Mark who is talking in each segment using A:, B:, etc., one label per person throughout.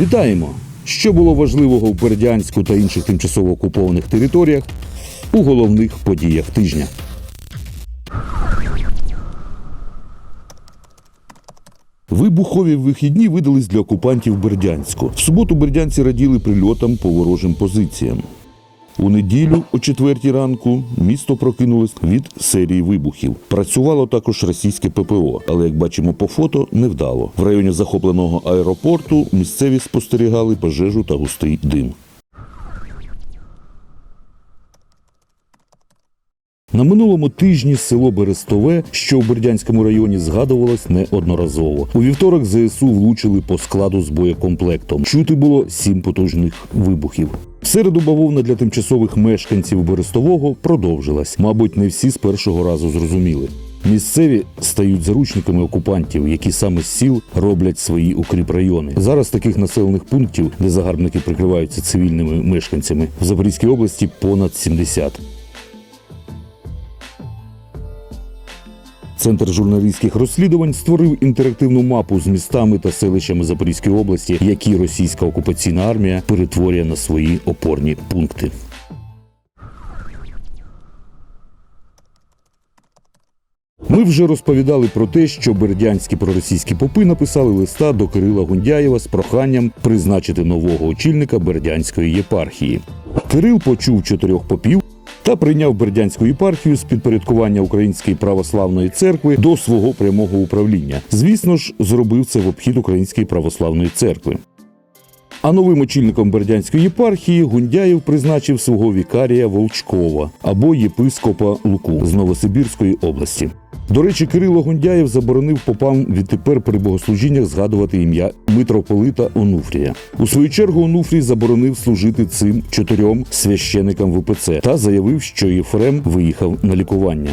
A: Вітаємо! Що було важливого в Бердянську та інших тимчасово окупованих територіях у головних подіях тижня. Вибухові вихідні видались для окупантів Бердянську. В суботу бердянці раділи прильотам по ворожим позиціям. У неділю о четвертій ранку місто прокинулось від серії вибухів. Працювало також російське ППО, але як бачимо по фото, невдало. В районі захопленого аеропорту місцеві спостерігали пожежу та густий дим. На минулому тижні село Берестове, що у Бердянському районі згадувалось неодноразово. У вівторок ЗСУ влучили по складу з боєкомплектом. Чути було сім потужних вибухів. В середу бавовна для тимчасових мешканців Берестового продовжилась. Мабуть, не всі з першого разу зрозуміли. Місцеві стають заручниками окупантів, які саме з сіл роблять свої укріпрайони. Зараз таких населених пунктів, де загарбники прикриваються цивільними мешканцями, в Запорізькій області понад 70. Центр журналістських розслідувань створив інтерактивну мапу з містами та селищами Запорізької області, які російська окупаційна армія перетворює на свої опорні пункти. Ми вже розповідали про те, що бердянські проросійські попи написали листа до Кирила Гундяєва з проханням призначити нового очільника Бердянської єпархії. Кирил почув чотирьох попів та прийняв Бердянську єпархію з підпорядкування Української православної церкви до свого прямого управління. Звісно ж, зробив це в обхід Української православної церкви. А новим очільником Бердянської єпархії Гундяєв призначив свого вікарія Волчкова або єпископа Луку з Новосибірської області. До речі, Кирило Гундяєв заборонив попам відтепер при богослужіннях згадувати ім'я митрополита Онуфрія. У свою чергу Онуфрій заборонив служити цим чотирьом священикам ВПЦ та заявив, що Єфрем виїхав на лікування.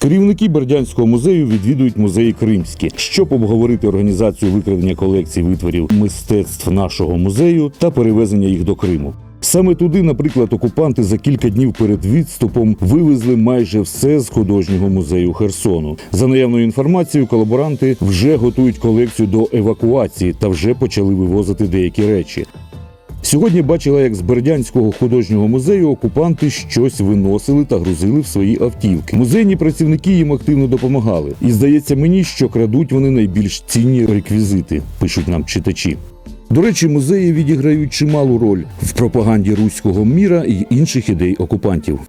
A: Керівники Бердянського музею відвідують музеї Кримські, щоб обговорити організацію викрадення колекцій витворів мистецтв нашого музею та перевезення їх до Криму. Саме туди, наприклад, окупанти за кілька днів перед відступом вивезли майже все з художнього музею Херсону. За наявною інформацією, колаборанти вже готують колекцію до евакуації та вже почали вивозити деякі речі. Сьогодні бачила, як з Бердянського художнього музею окупанти щось виносили та грузили в свої автівки. Музейні працівники їм активно допомагали. І здається мені, що крадуть вони найбільш цінні реквізити, пишуть нам читачі. До речі, музеї відіграють чималу роль в пропаганді руського міра і інших ідей окупантів.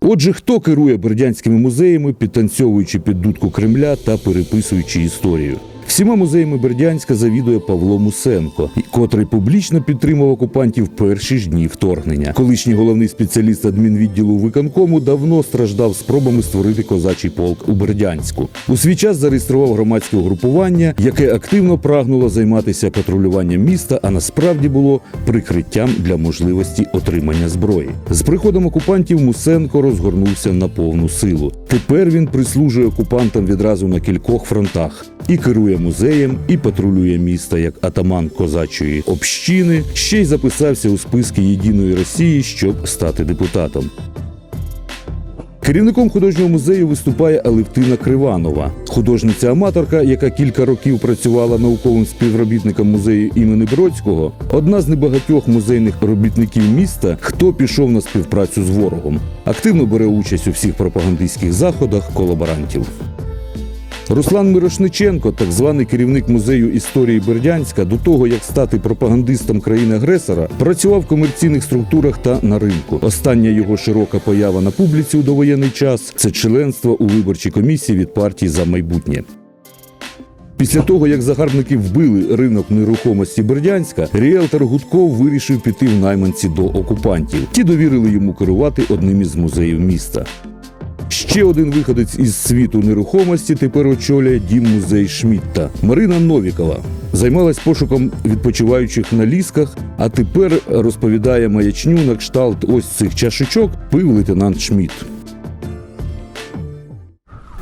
A: Отже, хто керує бердянськими музеями, підтанцьовуючи під дудку Кремля та переписуючи історію? Всіма музеями Бердянська завідує Павло Мусенко, котрий публічно підтримав окупантів перші ж дні вторгнення. Колишній головний спеціаліст адмінвідділу виконкому давно страждав спробами створити козачий полк у Бердянську. У свій час зареєстрував громадське угрупування, яке активно прагнуло займатися патрулюванням міста, а насправді було прикриттям для можливості отримання зброї. З приходом окупантів Мусенко розгорнувся на повну силу. Тепер він прислужує окупантам відразу на кількох фронтах і керує музеєм, і патрулює міста як атаман козачої общини. Ще й записався у списки Єдиної Росії, щоб стати депутатом. Керівником художнього музею виступає Алевтина Криванова, художниця-аматорка, яка кілька років працювала науковим співробітником музею імені Бродського, одна з небагатьох музейних робітників міста, хто пішов на співпрацю з ворогом, активно бере участь у всіх пропагандистських заходах колаборантів. Руслан Мирошниченко, так званий керівник музею історії Бердянська, до того як стати пропагандистом країни-агресора, працював в комерційних структурах та на ринку. Остання його широка поява на публіці у довоєнний час це членство у виборчій комісії від партії за майбутнє. Після того, як загарбники вбили ринок нерухомості Бердянська, ріелтор Гудков вирішив піти в найманці до окупантів. Ті довірили йому керувати одним із музеїв міста. Ще один виходець із світу нерухомості тепер очолює дім музей Шмітта. Марина Новікова займалась пошуком відпочиваючих на лісках, а тепер розповідає маячню на кшталт ось цих чашечок пив лейтенант Шмідт.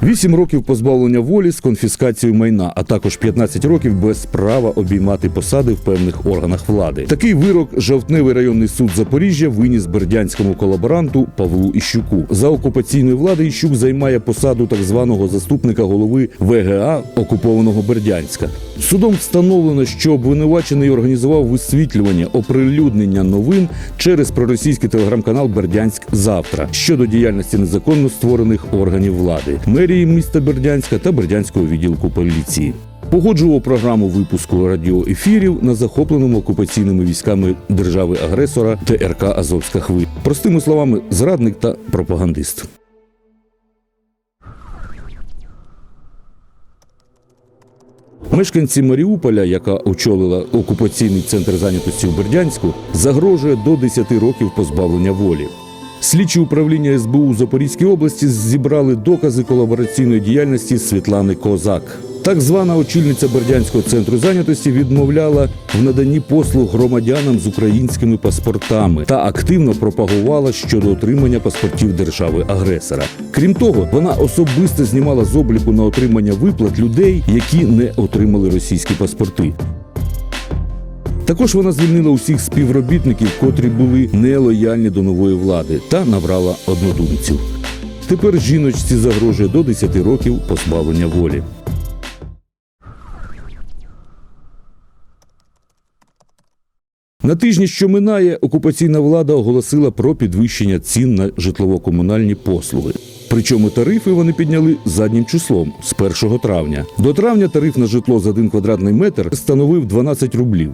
A: 8 років позбавлення волі з конфіскацією майна, а також 15 років без права обіймати посади в певних органах влади. Такий вирок жовтневий районний суд Запоріжжя виніс бердянському колаборанту Павлу Іщуку. За окупаційної влади Іщук займає посаду так званого заступника голови ВГА окупованого Бердянська. Судом встановлено, що обвинувачений організував висвітлювання оприлюднення новин через проросійський телеграм-канал Бердянськ завтра щодо діяльності незаконно створених органів влади, мерії міста Бердянська та Бердянського відділку поліції. Погоджував програму випуску радіоефірів на захопленому окупаційними військами держави-агресора ТРК Азовська хвиля. Простими словами, зрадник та пропагандист. Мешканці Маріуполя, яка очолила окупаційний центр зайнятості в Бердянську, загрожує до 10 років позбавлення волі. Слідчі управління СБУ Запорізькій області зібрали докази колабораційної діяльності Світлани Козак. Так звана очільниця Бердянського центру зайнятості відмовляла в наданні послуг громадянам з українськими паспортами та активно пропагувала щодо отримання паспортів держави-агресора. Крім того, вона особисто знімала з обліку на отримання виплат людей, які не отримали російські паспорти. Також вона звільнила усіх співробітників, котрі були нелояльні до нової влади, та набрала однодумців. Тепер жіночці загрожує до 10 років позбавлення волі. На тижні, що минає, окупаційна влада оголосила про підвищення цін на житлово-комунальні послуги. Причому тарифи вони підняли заднім числом з 1 травня. До травня тариф на житло за один квадратний метр становив 12 рублів.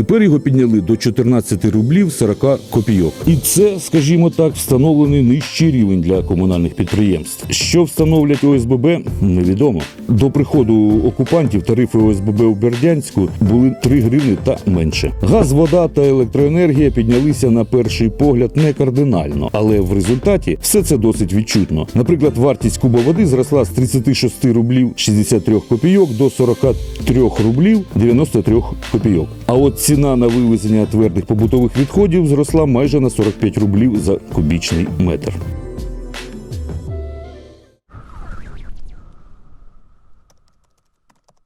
A: Тепер його підняли до 14 рублів 40 копійок. І це, скажімо так, встановлений нижчий рівень для комунальних підприємств. Що встановлять ОСББ, невідомо. До приходу окупантів тарифи ОСББ у Бердянську були 3 гривни та менше. Газ, вода та електроенергія піднялися на перший погляд не кардинально, але в результаті все це досить відчутно. Наприклад, вартість куба води зросла з 36 рублів 63 копійок до 43 рублів 93 копійок. А от ціна на вивезення твердих побутових відходів зросла майже на 45 рублів за кубічний метр.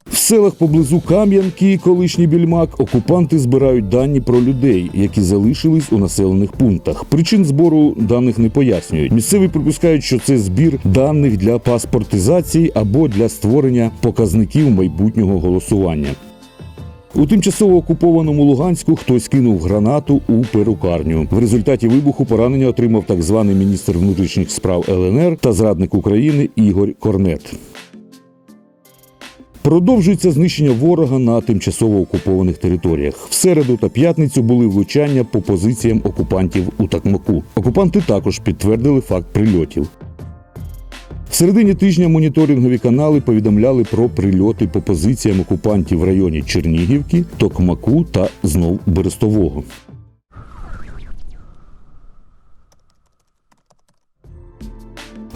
A: В селах поблизу Кам'янки, колишній більмак, окупанти збирають дані про людей, які залишились у населених пунктах. Причин збору даних не пояснюють. Місцеві припускають, що це збір даних для паспортизації або для створення показників майбутнього голосування. У тимчасово окупованому Луганську хтось кинув гранату у перукарню. В результаті вибуху поранення отримав так званий міністр внутрішніх справ ЛНР та зрадник України Ігор Корнет. Продовжується знищення ворога на тимчасово окупованих територіях. В середу та п'ятницю були влучання по позиціям окупантів у Такмаку. Окупанти також підтвердили факт прильотів. В середині тижня моніторингові канали повідомляли про прильоти по позиціям окупантів в районі Чернігівки, Токмаку та знов Берестового.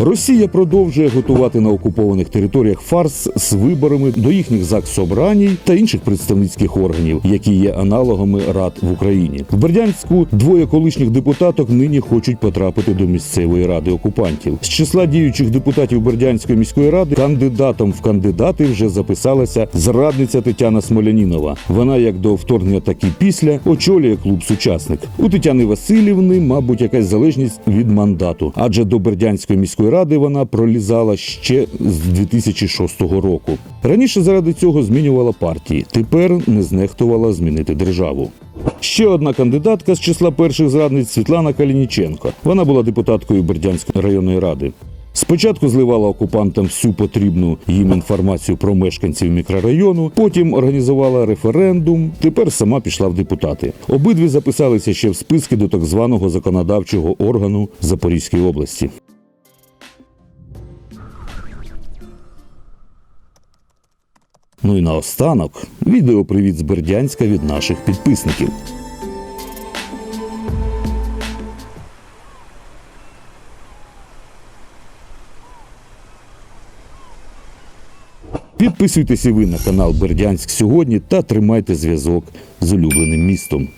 A: Росія продовжує готувати на окупованих територіях фарс з виборами до їхніх ЗАГС-собраній та інших представницьких органів, які є аналогами рад в Україні. В Бердянську двоє колишніх депутаток нині хочуть потрапити до місцевої ради окупантів. З числа діючих депутатів Бердянської міської ради кандидатом в кандидати вже записалася зрадниця Тетяна Смолянінова. Вона як до вторгнення, так і після очолює клуб сучасник. У Тетяни Васильівни, мабуть, якась залежність від мандату, адже до Бердянської міської ради вона пролізала ще з 2006 року. Раніше заради цього змінювала партії, тепер не знехтувала змінити державу. Ще одна кандидатка з числа перших зрадниць Світлана Калініченко. Вона була депутаткою Бердянської районної ради. Спочатку зливала окупантам всю потрібну їм інформацію про мешканців мікрорайону, потім організувала референдум. Тепер сама пішла в депутати. Обидві записалися ще в списки до так званого законодавчого органу Запорізької області. Ну і наостанок відеопривіт з Бердянська від наших підписників. Підписуйтесь і ви на канал Бердянськ сьогодні та тримайте зв'язок з улюбленим містом.